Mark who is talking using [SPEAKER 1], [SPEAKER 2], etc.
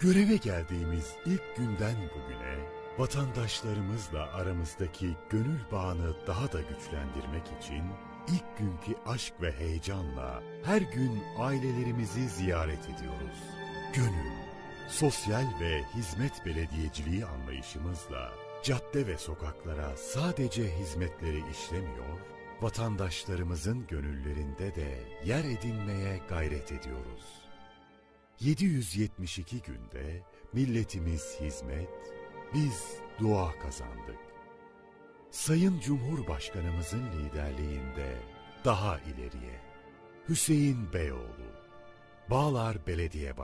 [SPEAKER 1] Göreve geldiğimiz ilk günden bugüne vatandaşlarımızla aramızdaki gönül bağını daha da güçlendirmek için ilk günkü aşk ve heyecanla her gün ailelerimizi ziyaret ediyoruz. Gönül, sosyal ve hizmet belediyeciliği anlayışımızla cadde ve sokaklara sadece hizmetleri işlemiyor, vatandaşlarımızın gönüllerinde de yer edinmeye gayret ediyoruz. 772 günde milletimiz hizmet, biz dua kazandık. Sayın Cumhurbaşkanımızın liderliğinde daha ileriye. Hüseyin Beyoğlu, Bağlar Belediye Başkanı.